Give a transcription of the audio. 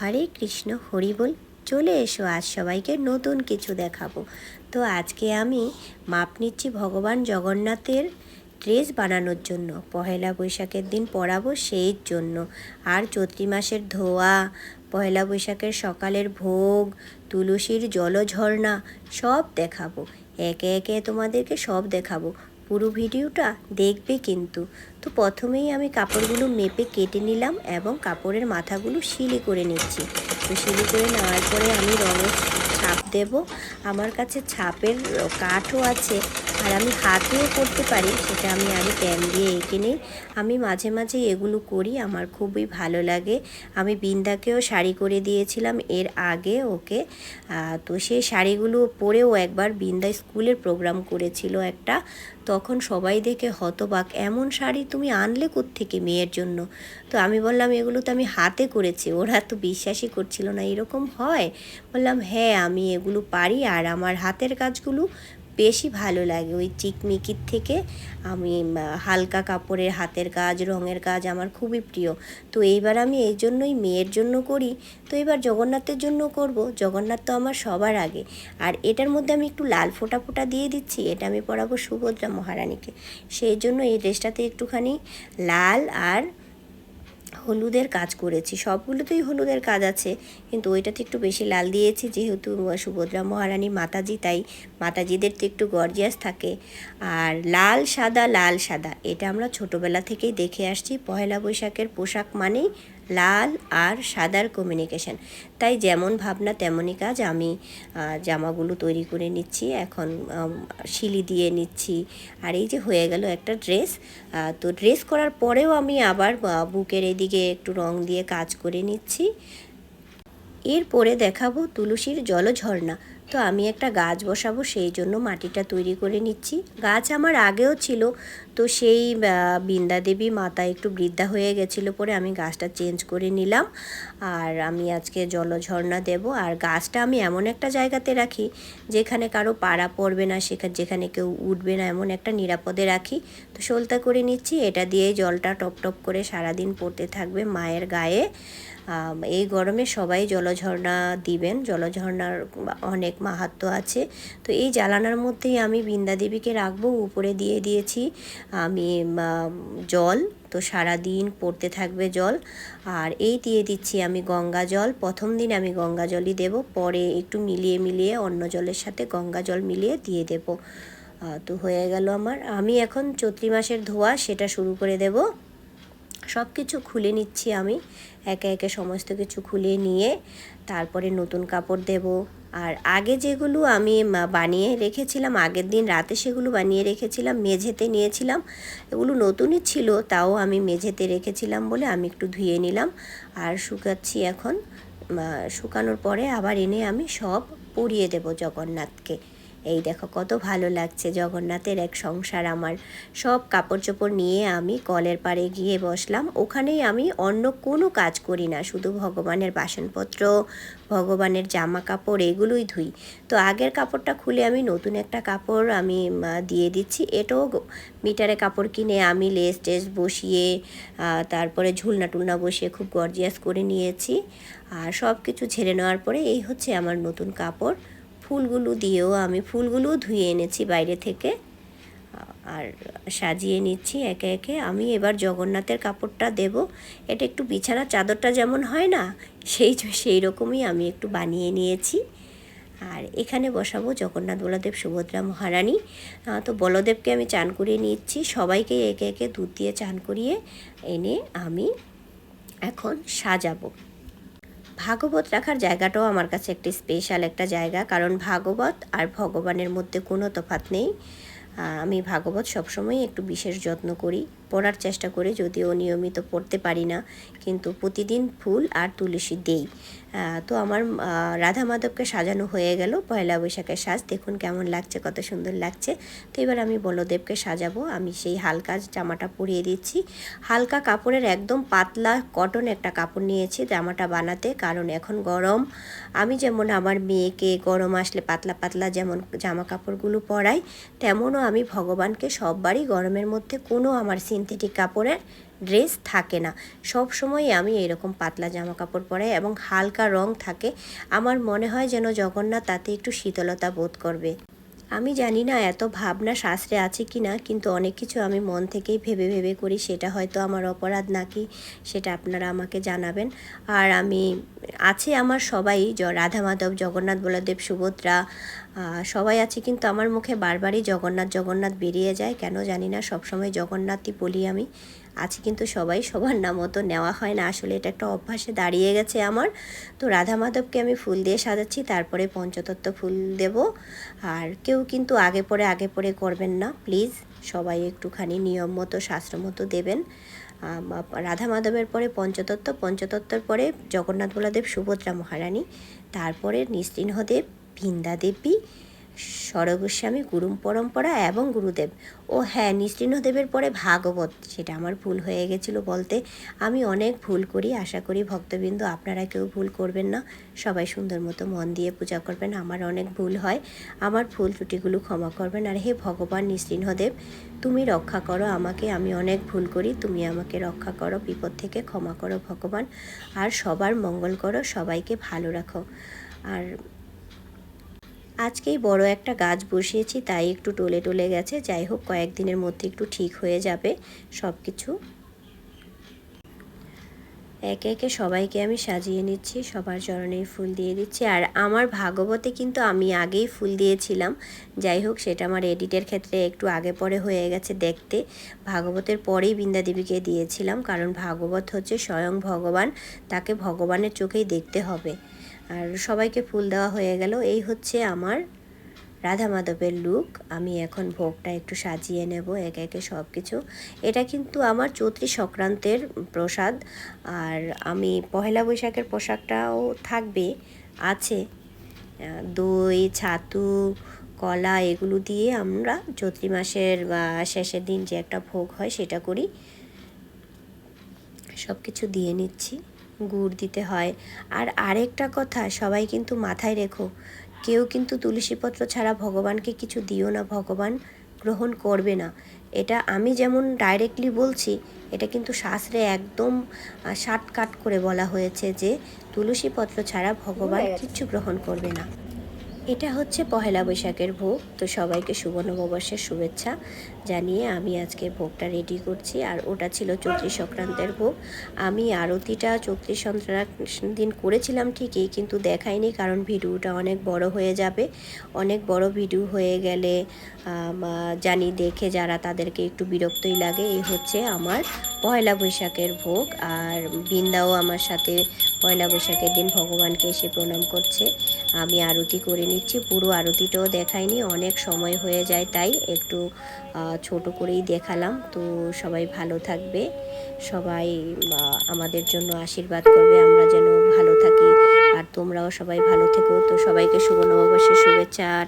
হরে কৃষ্ণ, হরি বল, চলে এসো আজ সবাইকে নতুন কিছু দেখাবো। তো আজকে আমি মাপ নিচ্ছি ভগবান জগন্নাথের ড্রেস বানানোর জন্য। পহেলা বৈশাখের দিন পরাবো সেই জন্য। আর চৈত্রি মাসের ধোয়া পয়লা বৈশাখের সকালের ভোগ, তুলসীর জলঝর্ণা সব দেখাবো। একে একে তোমাদেরকে সব দেখাবো। পুরো ভিডিওটা দেখবে কিন্তু। তো প্রথমেই আমি কাপড়গুলো মেপে কেটে নিলাম এবং কাপড়ের মাথাগুলো শিলি করে নিচ্ছি। তো শিলি করে নেওয়ার পরে আমি রঙের ছাপ দেব। আমার কাছে ছাপের কাঠও আছে। আর আমি হাতেও করতে পারি, সেটা আমি আগে প্যান দিয়ে এঁকে নিই। আমি মাঝে মাঝে এগুলো করি, আমার খুবই ভালো লাগে। আমি বিন্দাকেও শাড়ি করে দিয়েছিলাম এর আগে ওকে। তো সেই শাড়িগুলো পরেও একবার বিন্দা স্কুলের প্রোগ্রাম করেছিল একটা। তখন সবাই দেখে হতবাক, এমন শাড়ি তুমি আনলে থেকে মেয়ের জন্য? তো আমি বললাম, এগুলো তো আমি হাতে করেছি, ওরা তো বিশ্বাসই করছিল না এরকম হয়। বললাম হ্যাঁ আমি এগুলো পারি, আর আমার হাতের কাজগুলো বেশি ভালো লাগে। ওই চিকমিকির থেকে আমি হালকা কাপড়ের হাতের কাজ, রঙের কাজ আমার খুবই প্রিয়। তো এইবার আমি এই জন্যই মেয়ের জন্য করি। তো এবার জগন্নাথের জন্য করব। জগন্নাথ তো আমার সবার আগে। আর এটার মধ্যে আমি একটু লাল ফোঁটা ফোঁটা দিয়ে দিচ্ছি। এটা আমি পরাবো সুভদ্রা মহারানীকে। সেই জন্য এই ড্রেসটাতে একটুখানি লাল আর হলুদের কাজ করেছি। সবগুলোতেই হলুদের কাজ আছে, কিন্তু ওইটাতে একটু বেশি লাল দিয়েছি যেহেতু সুভদ্রা মহারানী মাতাজি, তাই মাতাজিদের তো একটু গর্জিয়াস থাকে। আর লাল সাদা লাল সাদা, এটা আমরা ছোটোবেলা থেকেই দেখে আসছি। পয়লা বৈশাখের পোশাক মানেই লাল আর সাদার কমিউনিকেশন তাই যেমন ভাবনা, তেমনই কাজ। আমি জামাগুলো তৈরি করে নিচ্ছি। এখন শিলি দিয়ে নিচ্ছি। আর এই যে হয়ে গেল একটা ড্রেস তো ড্রেস করার পরেও আমি আবার বুকের এদিকে একটু রং দিয়ে কাজ করে নিচ্ছি। এরপরে দেখাবো তুলসীর জলঝর্ণা। তো আমি একটা গাছ বসাবো সেই জন্য মাটিটা তৈরি করে নিচ্ছি। গাছ আমার আগেও ছিল তো সেই আহ, বৃন্দা দেবী মাতা একটু বৃদ্ধা হয়ে গেছিল পরে আমি গাছটা চেঞ্জ করে নিলাম। আর আমি আজকে জলঝর্ণা দেব। আর গাছটা আমি এমন একটা জায়গাতে রাখি যেখানে কারও পাড়া পড়বে না সেখানে যেখানে কেউ উঠবে না এমন একটা নিরাপদে রাখি। তো সলতা করে নিচ্ছি এটা দিয়ে জলটা টপ টপ করে সারাদিন পড়তে থাকবে মায়ের গায়ে। এই গরমে সবাই জলঝর্ণা দিবেন। জলঝর্ণার অনেক মাহাত্ম্য আছে। তো এই জ্বালানার মধ্যেই আমি বৃন্দা দেবীকে রাখব। উপরে দিয়ে দিয়েছি আমি জল। তো সারা দিন পড়তে থাকবে জল। আর এই দিয়ে দিচ্ছি আমি গঙ্গা জল। প্রথম দিন আমি গঙ্গা জলই দেব। পরে একটু মিলিয়ে মিলিয়ে অন্য জলের সাথে গঙ্গা জল মিলিয়ে দিয়ে দেব। তো হয়ে গেল আমার। আমি এখন চৈত্রি মাসের ধোয়া, সেটা শুরু করে দেব। সব কিছু খুলে নিচ্ছি আমি। একে একে সমস্ত কিছু খুলে নিয়ে তারপরে নতুন কাপড় দেব। আর আগে যেগুলো আমি বানিয়ে রেখেছিলাম, আগের দিন রাতে সেগুলো বানিয়ে রেখেছিলাম, মেঝেতে নিয়েছিলাম। এগুলো নতুনই ছিল, তাও আমি মেঝেতে রেখেছিলাম বলে আমি একটু ধুয়ে নিলাম। আর শুকাচ্ছি এখন। শুকানোর পরে আবার এনে আমি সব পরিয়ে দেব জগন্নাথকে। এই দেখো কত ভালো লাগছে জগন্নাথের এক সংসার আমার। সব কাপড় চোপড় নিয়ে আমি কলের পাড়ে গিয়ে বসলাম। ওখানেই আমি অন্য কোনো কাজ করি না, শুধু ভগবানের বাসনপত্র, ভগবানের জামা কাপড় এগুলোই ধুই। তো আগের কাপড়টা খুলে আমি নতুন একটা কাপড় আমি দিয়ে দিচ্ছি। এটাও মিটারে কাপড় কিনে আমি লেস টেস বসিয়ে তারপরে ঝুলনা টুলনা বসিয়ে খুব গর্জিয়াস করে নিয়েছি। আর সব কিছু ঝেড়ে নেওয়ার পরে এই হচ্ছে আমার নতুন কাপড়। ফুলগুলো দিয়েও আমি ফুলগুলোও ধুয়ে এনেছি বাইরে থেকে। আর সাজিয়ে নিচ্ছি একে একে। আমি এবার জগন্নাথের কাপড়টা দেব। এটা একটু বিছানার চাদরটা যেমন হয় না, সেই সেই রকমই আমি একটু বানিয়ে নিয়েছি। আর এখানে বসাবো জগন্নাথ বলদেব সুভদ্রা মহারানী। তো বলদেবকে আমি চান করিয়ে নিচ্ছি। সবাইকে একে একে দুধ দিয়ে চান করিয়ে এনে আমি এখন সাজাবো। ভাগবত রাখার জায়গাটাও আমার কাছে একটি স্পেশাল একটা জায়গা। কারণ ভাগবত আর ভগবানের মধ্যে কোনো তফাৎ নেই। আমি ভাগবত সবসময় একটু বিশেষ যত্ন করি। পড়ার চেষ্টা করি, যদিও নিয়মিত পড়তে পারি না, কিন্তু প্রতিদিন ফুল আর তুলসী দেই। তো আমার রাধা মাধবকে সাজানো হয়ে গেল, পয়লা বৈশাখের সাজ, দেখুন কেমন লাগছে, কত সুন্দর লাগছে। তো এবার আমি বলদেবকে সাজাবো, আমি সেই হালকা জামাটা পরিয়ে দিচ্ছি। হালকা কাপড়ের একদম পাতলা কটন একটা কাপড় নিয়েছি, জামাটা বানাতে, কারণ এখন গরম। আমি যেমন আমার মেয়েকে গরম আসলে পাতলা পাতলা যেমন জামা কাপড়গুলো পরাই, তেমনও আমি ভগবানকে সববারই গরমের মধ্যে কোনো আমার সিনথেটিক কাপড়ের ড্রেস থাকে না। সব সময় আমি এরকম পাতলা জামা কাপড় পরাই এবং হালকা রং থাকে। আমার মনে হয় যেন জগন্নাথ তাতে একটু শীতলতা বোধ করবে। আমি জানি না এত ভাবনা শাস্ত্রে আছে কি না, কিন্তু অনেক কিছু আমি মন থেকেই ভেবে ভেবে করি, সেটা হয়তো আমার অপরাধ নাকি, সেটা আপনারা আমাকে জানাবেন। আর আমি আছে আমার সবাই রাধা মাধব, জগন্নাথ, বলদেব, সুভদ্রা সবাই আছে, কিন্তু আমার মুখে বারবারই জগন্নাথ জগন্নাথ বেরিয়ে যায়, কেন জানি না, সবসময় জগন্নাথই বলি আমি। আছে কিন্তু সবাই সবার নাম মতো নেওয়া হয় না। আসলে এটা একটা অভ্যাসে দাঁড়িয়ে গেছে আমার। তো রাধা মাধবকে আমি ফুল দিয়ে সাজাচ্ছি, তারপরে পঞ্চতত্ত্ব ফুল দেব। আর কেউ কিন্তু আগে পরে আগে পরে করবেন না, প্লিজ। সবাই একটুখানি নিয়ম মতো, শাস্ত্র মতো দেবেন। রাধা মাধবের পরে পঞ্চতত্ত্ব, পঞ্চতত্ত্বর পরে জগন্নাথ বলাদেব সুভদ্রা মহারানী, তারপরে নৃসিংহদেব বৃন্দা দেবী স্বরগোস্বামী, গুরুম পরম্পরা এবং গুরুদেব। ও হ্যাঁ নৃসিংহদেবের পরে ভাগবত, সেটা আমার ভুল হয়ে গেছিল বলতে আমি অনেক ভুল করি, আশা করি ভক্তবৃন্দ আপনারা কেউ ভুল করবেন না। সবাই সুন্দর মতো মন দিয়ে পূজা করবেন, আমার অনেক ভুল হয়। আমার ভুল ত্রুটিগুলো ক্ষমা করবেন। আর হে ভগবান নৃসিংহদেব তুমি রক্ষা করো আমাকে, আমি অনেক ভুল করি, তুমি আমাকে রক্ষা করো, বিপদ থেকে ক্ষমা করো ভগবান, আর সবার মঙ্গল করো, সবাইকে ভালো রাখো। আর আজকেই বড় একটা গাছ বসিয়েছি, তাই একটু টলে টলে গেছে। যাই হোক, কয়েকদিনের মধ্যে একটু ঠিক হয়ে যাবে সব কিছু একে একে সবাইকে আমি সাজিয়ে নিচ্ছি, সবার চরণে ফুল দিয়ে দিচ্ছি। আর আমার ভাগবতে কিন্তু আমি আগেই ফুল দিয়েছিলাম। যাই হোক, সেটা আমার এডিটের ক্ষেত্রে একটু আগে পরে হয়ে গেছে দেখতে। ভাগবতের পরেই বৃন্দা দেবীকে দিয়েছিলাম, কারণ ভাগবত হচ্ছে স্বয়ং ভগবান, তাকে ভগবানের চোখেই দেখতে হবে। আর সবাইকে ফুল দেওয়া হয়ে গেল। এই হচ্ছে আমার রাধা মাধবের লুক আমি এখন ভোগটা একটু সাজিয়ে নেব একে একে সব কিছু এটা কিন্তু আমার চৈত্রী সংক্রান্তের প্রসাদ। আর আমি পহেলা বৈশাখের পোশাকটাও থাকবে, আছে। দই, ছাতু, কলা, এগুলো দিয়ে আমরা চৈত্রী মাসের বা শেষের দিন যে একটা ভোগ হয় সেটা করি। সব কিছু দিয়ে নিচ্ছি। গুড় দিতে হয়। আর আরেকটা কথা সবাই কিন্তু মাথায় রেখো কেউ কিন্তু তুলসীপত্র ছাড়া ভগবানকে কিছু দিও না ভগবান গ্রহণ করবে না। এটা আমি যেমন ডাইরেক্টলি বলছি এটা কিন্তু শাস্ত্রে একদম শার্টকাট করে বলা হয়েছে যে তুলসীপত্র ছাড়া ভগবান কিচ্ছু গ্রহণ করবে না। এটা হচ্ছে পহেলা বৈশাখের ভোগ। তো সবাইকে শুভ নববর্ষের শুভেচ্ছা জানিয়ে আমি আজকে ভোগটা রেডি করছি। আর ওটা ছিল চৈত্রী সংক্রান্তের ভোগ। আমি আরতিটা চৈত্রী সংক্রান্ত দিন করেছিলাম ঠিকই, কিন্তু দেখাইনি কারণ ভিডিওটা অনেক বড় হয়ে যাবে। অনেক বড় ভিডিও হয়ে গেলে জানি দেখে যারা তাদেরকে একটু বিরক্তই লাগে। এই হচ্ছে আমার পয়লা বৈশাখের ভোগ আর বৃন্দাও আমার সাথে পয়লা বৈশাখের দিন ভগবানকে এসে প্রণাম করছে। আমি আরতি করে নিচ্ছি, পুরো আরতিটাও দেখাইনি, অনেক সময় হয়ে যায় তাই একটু ছোট করেই দেখালাম। তো সবাই ভালো থাকবে, সবাই আমাদের জন্য আশীর্বাদ করবে, আমরা যেন ভালো থাকি। আর তোমরাও সবাই ভালো থেকো। তো সবাইকে শুভ নববর্ষের শুভেচ্ছা আর